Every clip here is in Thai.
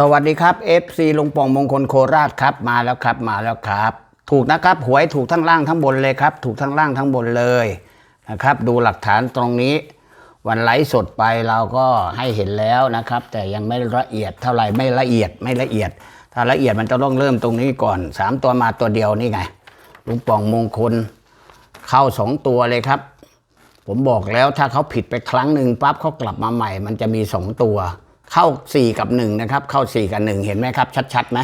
สวัสดีครับ FC ลุงปองมงคลโคราชครับมาแล้วครับมาแล้วครับ ถูกนะครับหวยถูกทั้งล่างทั้งบนเลยครับ ถูกทั้งล่างทั้งบนเลยนะครับ ดูหลักฐานตรงนี้ วันไลฟ์สดไปเราก็ให้เห็นแล้วนะครับ แต่ยังไม่ละเอียดเท่าไหร่ไม่ละเอียดไม่ละเอียด ถ้าละเอียดมันจะต้องเริ่มตรงนี้ก่อนสามตัวมาตัวเดียวนี่ไงลุงปองมงคลเข้าสองตัวเลยครับ ผมบอกแล้วถ้าเขาผิดไปครั้งหนึ่งปั๊บเขากลับมาใหม่ มันจะมีสองตัว เข้าสี่กับหนึ่งนะครับ เข้าสี่กับหนึ่งเห็นไหมครับ ชัดๆไหม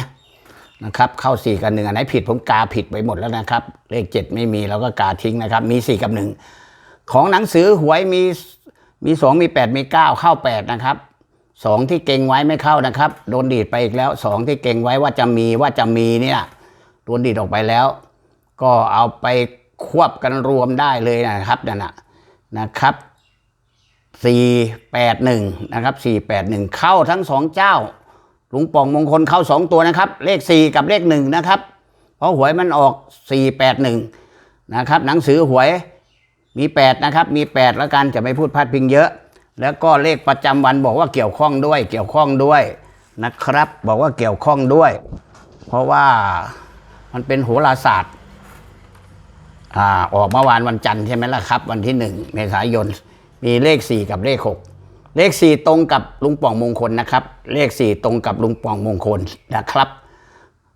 นะครับ เข้าสี่กับหนึ่งอันไหนผิดผมกาผิดไปหมดแล้วนะครับ เลขเจ็ดไม่มีเราก็กาทิ้งนะครับ มีสี่กับหนึ่งของหนังสือหวยมีมีสองมีแปดมีเก้าเข้าแปดนะครับสองที่เก่งไว้ไม่เข้านะครับ โดนดีดไปอีกแล้วสองที่เก่งไว้ว่าจะมีว่าจะมีเนี่ยโดนดีดออกไปแล้ว ก็เอาไปควบกันรวมได้เลยนะครับนั่นนะนะครับ สี่แปดหนึ่งนะครับสี่แปดหนึ่งเข้าทั้งสองเจ้าลุงป่องมงคลเข้าสองตัวนะครับ เลขสี่กับเลขหนึ่งนะครับ เพราะหวยมันออกสี่แปดหนึ่งนะครับ หนังสือหวยมีแปดนะครับ มีแปดแล้วกันจะไม่พูดพลาดพิงเยอะ แล้วก็เลขประจำวันบอกว่าเกี่ยวข้องด้วย เกี่ยวข้องด้วยนะครับ บอกว่าเกี่ยวข้องด้วย เพราะว่ามันเป็นโหราศาสตร์อ่าออกเมื่อวานวันจันทร์ใช่ไหมล่ะครับ วันที่หนึ่งเมษายน มีเลขสี่กับเลขหกเลขสี่ตรงกับลุงป่องมงคลนะครับ เลขสี่ตรงกับลุงป่องมงคลนะครับ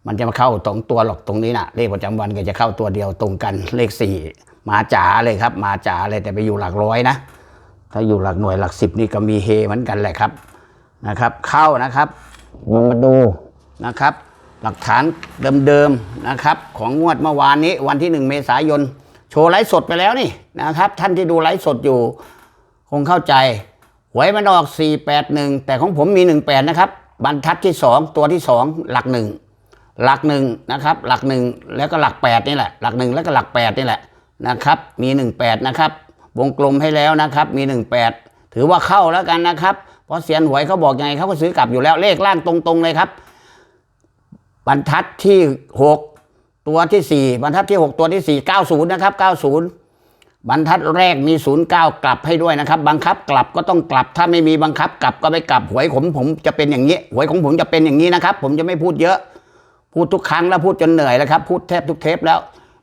มันจะมาเข้าตรงตัวหรอกตรงนี้นะเลขประจำวันก็จะเข้าตัวเดียวตรงกันเลขสี่มาจ๋าเลยครับ มาจ๋าเลยแต่ไปอยู่หลักร้อยนะ ถ้าอยู่หลักหน่วยหลักสิบนี่ก็มีเฮเหมือนกันแหละครับนะครับ เข้านะครับมาดูนะครับ หลักฐานเดิมๆนะครับ ของงวดเมื่อวานนี้วันที่หนึ่งเมษายน โชว์ไลฟ์สดไปแล้วนี่นะครับ ท่านที่ดูไลฟ์สดอยู่ คงเข้าใจ หวยมันออก 481 แต่ของผมมี 18 นะครับ บรรทัดที่ 2 ตัวที่ 2 หลักหนึ่งหลักหนึ่งนะครับ หลักหนึ่งแล้วก็หลัก 8 นี่แหละ หลักหนึ่งแล้วก็หลัก 8 นี่แหละนะครับ มี 18 นะครับ วงกลมให้แล้วนะครับ มี 18 ถือว่าเข้าแล้วกันนะครับ เพราะเสียนหวยเขาบอกยังไงเขาก็ซื้อกลับอยู่แล้ว เลขล่างตรงๆเลยครับ บรรทัดที่หกตัวที่สี่บรรทัดที่หกตัวที่สี่เก้าศูนะครับเก้าศูนย์ บรรทัดแรกมีศูนย์เก้ากลับให้ด้วยนะครับ บังคับกลับก็ต้องกลับ ถ้าไม่มีบังคับกลับก็ไม่กลับ หวยผมผมจะเป็นอย่างนี้ หวยของผมจะเป็นอย่างนี้นะครับ ผมจะไม่พูดเยอะ พูดทุกครั้งแล้วพูดจนเหนื่อยแล้วครับ พูดแทบทุกเทปแล้ว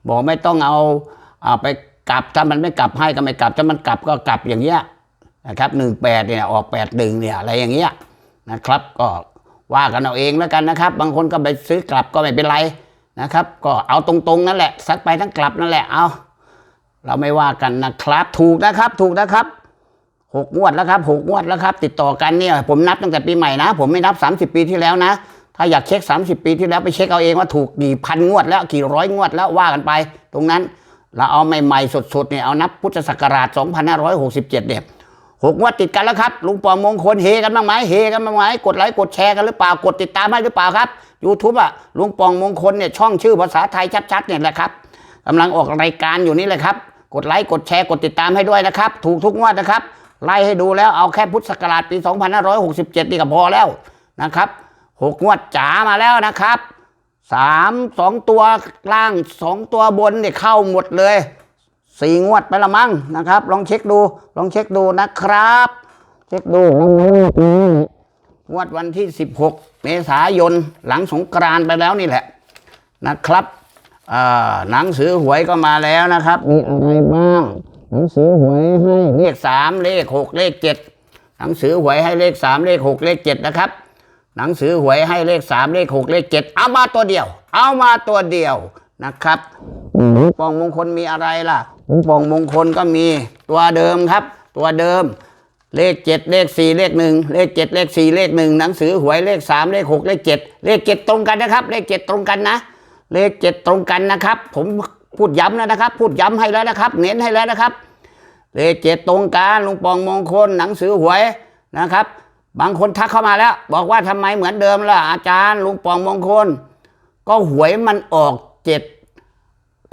บอกไม่ต้องเอาเอาไปกลับ ถ้ามันไม่กลับให้ก็ไม่กลับ ถ้ามันกลับก็กลับอย่างเงี้ยนะครับหนึ่งแปดเนี่ยออกแปดหนึ่งเนี่ยอะไรอย่างเงี้ยนะครับ ก็ว่ากันเอาเองแล้วกันนะครับ บางคนก็ไปซื้อกลับก็ไม่เป็นไรนะครับ ก็เอาตรงๆนั่นแหละซักไปทั้งกลับนั่นแหละเอา เราไม่ว่ากันนะครับ ถูกนะครับ ถูกนะครับหกงวดแล้วครับหกงวดแล้วครับ ติดต่อกันเนี่ย ผมนับตั้งแต่ปีใหม่นะ ผมไม่นับ 30 ปีที่แล้วนะ ถ้าอยากเช็ค 30 ปีที่แล้วไปเช็คเอาเองว่าถูกกี่พันงวดแล้วกี่ร้อยงวดแล้วว่ากันไป ตรงนั้นเราเอาใหม่ๆสดๆเนี่ยเอานับพุทธศักราช 2567เนี่ยหกงวดติดกันแล้วครับลุงปองมงคลเฮกันบ้างไหมเฮกันบ้างไหมกดไลค์กดแชร์กันหรือเปล่ากดติดตามให้หรือเปล่าครับ YouTube อะลุงปองมงคลเนี่ยช่องชื่อภาษาไทยชัดๆเนี่ยแหละครับกำลังออกรายการอยู่นี่แหละครับ กดไลค์กดแชร์กดติดตามให้ด้วยนะครับ ถูกทุกงวดนะครับ ไล่ให้ดูแล้วเอาแค่พุทธศักราชปี 2567 นี่ก็พอแล้วนะครับหกงวดจ๋ามาแล้วนะครับสามสองตัวล่างสองตัวบนเนี่ยเข้าหมดเลยสี่งวดไปละมั้งนะครับ ลองเช็คดู ลองเช็คดูนะครับ เช็คดูงวดวันที่ 16 เมษายนหลังสงกรานไปแล้วนี่แหละนะครับ หนังสือหวยก็มาแล้วนะครับ มีอะไรบ้าง หนังสือหวยให้เลขสามเลขหกเลขเจ็ดหนังสือหวยให้เลขสามเลขหกเลขเจ็ดนะครับ หนังสือหวยให้เลขสามเลขหกเลขเจ็ดเอามาตัวเดียว เอามาตัวเดียวนะครับหลวงปองมงคลมีอะไรล่ะหลวงปองมงคลก็มีตัวเดิมครับ ตัวเดิม เลขเจ็ดเลขสี่เลขหนึ่งเลขเจ็ดเลขสี่เลขหนึ่งหนังสือหวยเลขสามเลขหกเลขเจ็ดเลขเจ็ดตรงกันนะครับ เลขเจ็ดตรงกันนะ เลขเจ็ดตรงกันนะครับ ผมพูดย้ำแล้วนะครับ พูดย้ำให้แล้วนะครับ เน้นให้แล้วนะครับ เลขเจ็ดตรงกันลุงปองมงคลหนังสือหวยนะครับ บางคนทักเข้ามาแล้ว บอกว่าทำไมเหมือนเดิมล่ะอาจารย์ลุงปองมงคล ก็หวยมันออกเจ็ด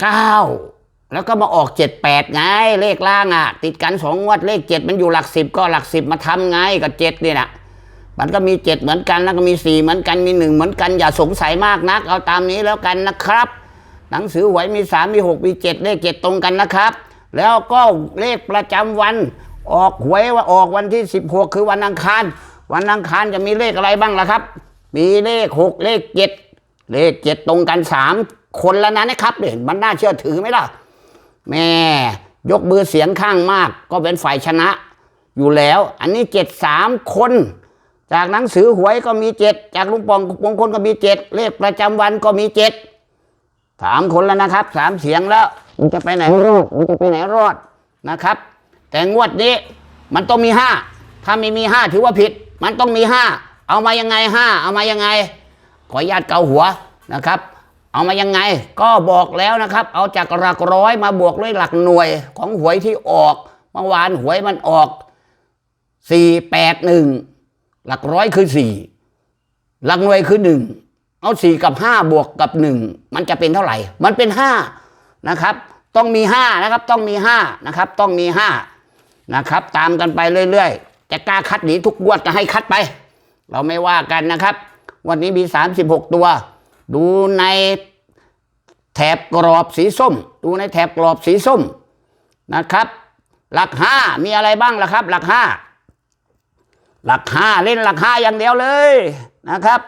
เก้าแล้วก็มาออกเจ็ดแปดไง เลขล่างอะ ติดกันสองงวดเลขเจ็ดมันอยู่หลักสิบก็หลักสิบมาทำไงกับเจ็ดนี่นะ มันก็มีเจ็ดเหมือนกันแล้วก็มีสี่เหมือนกันมีหนึ่งเหมือนกันอย่าสงสัยมากนัก เอาตามนี้แล้วกันนะครับ หนังสือหวยมีสามมีหกมีเจ็ดเลขเจ็ดตรงกันนะครับ แล้วก็เลขประจำวันออกหวยว่าออกวันที่สิบหกคือวันอังคาร วันอังคารจะมีเลขอะไรบ้างล่ะครับ มีเลขหกเลขเจ็ดเลขเจ็ดตรงกันสามคนแล้วนะนะครับเนี่ยมันน่าเชื่อถือไหมล่ะแม่ยกมือเสียงข้างมาก ก็เป็นฝ่ายชนะอยู่แล้ว อันนี้เจ็ดสามคน จากหนังสือหวยก็มีเจ็ดจากลุงปองมงคลก็มีเจ็ดเลขประจำวันก็มีเจ็ดสามคนแล้วนะครับสามเสียงแล้วมันจะไปไหนรอดมันจะไปไหนรอดนะครับ แต่งวดนี้มันต้องมีห้าถ้าไม่มีห้าถือว่าผิด มันต้องมีห้าเอามายังไงห้าเอามายังไง ขออนุญาตเกาหัวนะครับ เอามายังไง ก็บอกแล้วนะครับ เอาจากหลักร้อยมาบวกด้วยหลักหน่วยของหวยที่ออกเมื่อวานหวยมันออกสี่แปดหนึ่ง หลักร้อยคือสี่หลักหน่วยคือหนึ่งเอาสี่กับห้าบวกกับหนึ่งมันจะเป็นเท่าไหร่ มันเป็นห้านะครับ ต้องมีห้านะครับ ต้องมีห้านะครับ ต้องมีห้านะครับ ตามกันไปเรื่อยๆจะกล้าคัดหนีทุกงวดจะให้คัดไป เราไม่ว่ากันนะครับ วันนี้มี36ตัว ดูในแถบกรอบสีส้ม ดูในแถบกรอบสีส้มนะครับ หลักห้ามีอะไรบ้างล่ะครับ หลักห้า หลักห้าเล่นหลักห้าอย่างเดียวเลยนะครับ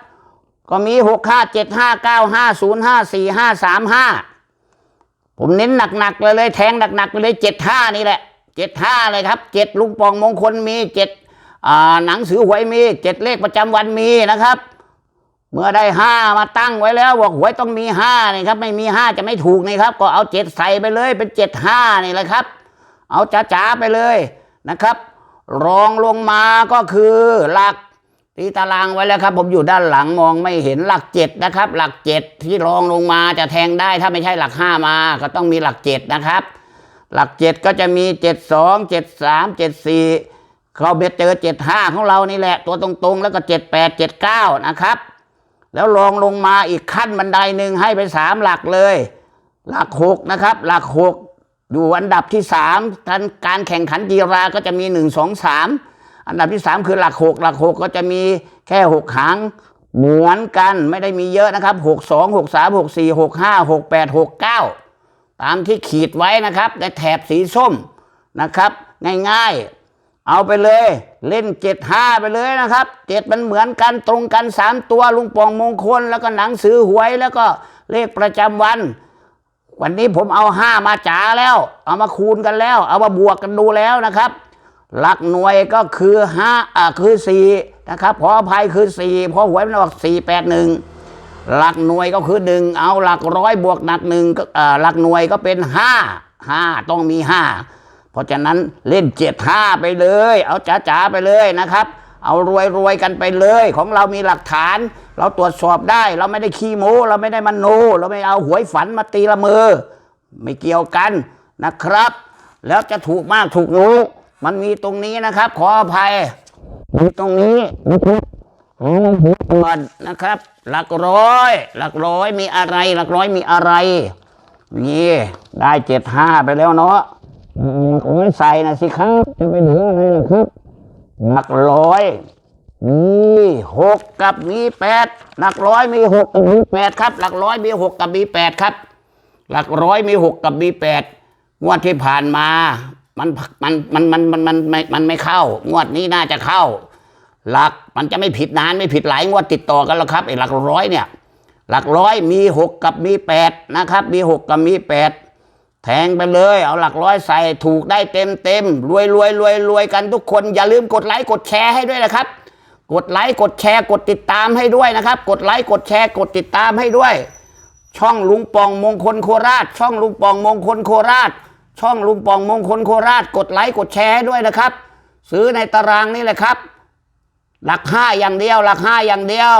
ก็มีหกห้าเจ็ดห้าเก้าห้าศูนย์ห้าสี่ห้าสามห้าผมเน้นหนักๆเลยเลยแทงหนักๆไปเลยเจ็ดห้านี่แหละเจ็ดห้าเลยครับเจ็ดลุงปองมงคลมีเจ็ดหนังสือหวยมีเจ็ดเลขประจำวันมีนะครับ เมื่อได้ห้ามาตั้งไว้แล้วบอกหวยต้องมีห้านี่ครับ ไม่มีห้าจะไม่ถูกนี่ครับ ก็เอาเจ็ดใส่ไปเลยเป็นเจ็ดห้านี่แหละครับ เอาจ๋าๆไปเลยนะครับ รองลงมาก็คือหลักตีตารางไว้แล้วครับ ผมอยู่ด้านหลังมองไม่เห็นหลักเจ็ดนะครับ หลักเจ็ดที่รองลงมาจะแทงได้ถ้าไม่ใช่หลักห้ามา ก็ต้องมีหลักเจ็ดนะครับ หลักเจ็ดก็จะมีเจ็ดสองเจ็ดสามเจ็ดสี่เขาเบ็ดเจอเจ็ดห้าของเรานี่แหละ ตัวตรงๆ แล้วก็เจ็ดแปดเจ็ดเก้านะครับ แล้วลองลงมาอีกขั้นบันไดหนึ่งให้ไปสามหลักเลย หลักหกนะครับ หลักหก อยู่อันดับที่สามการการแข่งขันกีฬาก็จะมีหนึ่งสองสามอันดับที่สามคือหลักหกหลักหกก็จะมีแค่หกหางเหมือนกันไม่ได้มีเยอะนะครับหกสองหกสามหกสี่หกห้าหกแปดหกเก้าตามที่ขีดไว้นะครับในแถบสีส้มนะครับ ง่ายๆ เอาไปเลย เล่นเจ็ดห้าไปเลยนะครับเจ็ดมันเหมือนกันตรงกันสามตัวลุงปองมงคล แล้วก็หนังสือหวยแล้วก็เลขประจำวัน วันนี้ผมเอาห้ามาจ๋าแล้ว เอามาคูณกันแล้ว เอามาบวกกันดูแล้วนะครับ หลักหน่วยก็คือห้าอ่าคือสี่นะครับขออภัยคือสี่เพราะหวยมันออกสี่แปดหนึ่งหลักหน่วยก็คือหนึ่งเอาหลักร้อยบวกหนักหนึ่งก็อ่าหลักหน่วยก็เป็นห้าห้าต้องมีห้าเพราะฉะนั้นเล่นเจ็ดห้าไปเลย เอาจ๋าๆไปเลยนะครับ เอารวยรวยกันไปเลย ของเรามีหลักฐาน เราตรวจสอบได้ เราไม่ได้ขี้โม้เราไม่ได้มันโน เราไม่เอาหวยฝันมาตีละเมอ ไม่เกี่ยวกันนะครับ แล้วจะถูกมากถูกน้มันมีตรงนี้นะครับ ขออภัยมีตรงนี้นะครับเอาหัวก่อนนะครับ หลักร้อย หลักร้อยมีอะไร หลักร้อยมีอะไร นี่ได้เจ็ดห้าไปแล้วเนาะโอ้ยใส่นะสิครับ จะไปเหลืออะไรล่ะครับ หลักร้อยมีหกกับมีแปดหลักร้อยมีหกกับมีแปดครับ หลักร้อยมีหกกับมีแปดครับ หลักร้อยมีหกกับมีแปดงวดที่ผ่านมา มันมันมันมันมันมันไม่มันไม่เข้า งวดนี้น่าจะเข้า หลักมันจะไม่ผิดนานไม่ผิดหลายงวดติดต่อกันแล้วครับไอ้หลักร้อยเนี่ย หลักร้อยมีหกกับมีแปดนะครับ มีหกกับมีแปด แทงไปเลย เอาหลักร้อยใส่ถูกได้เต็มเต็มรวยรวยรวยรวยกันทุกคน อย่าลืมกดไลค์กดแชร์ให้ด้วยนะครับ กดไลค์กดแชร์กดติดตามให้ด้วยนะครับ กดไลค์กดแชร์กดติดตามให้ด้วย ช่องลุงปองมงคลโคราช ช่องลุงปองมงคลโคราช ช่องลุงปองมงคลโคราช กดไลค์กดแชร์ให้ด้วยนะครับ ซื้อในตารางนี่แหละครับ หลักห้าอย่างเดียว หลักห้าอย่างเดียว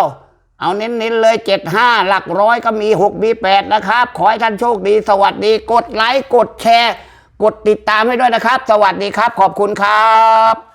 เอาเน้นๆเลยเจ็ดห้าหลักร้อยก็มีหกมีแปดนะครับ ขอให้ท่านโชคดี สวัสดี กดไลค์ กดแชร์ กดติดตามให้ด้วยนะครับ สวัสดีครับ ขอบคุณครับ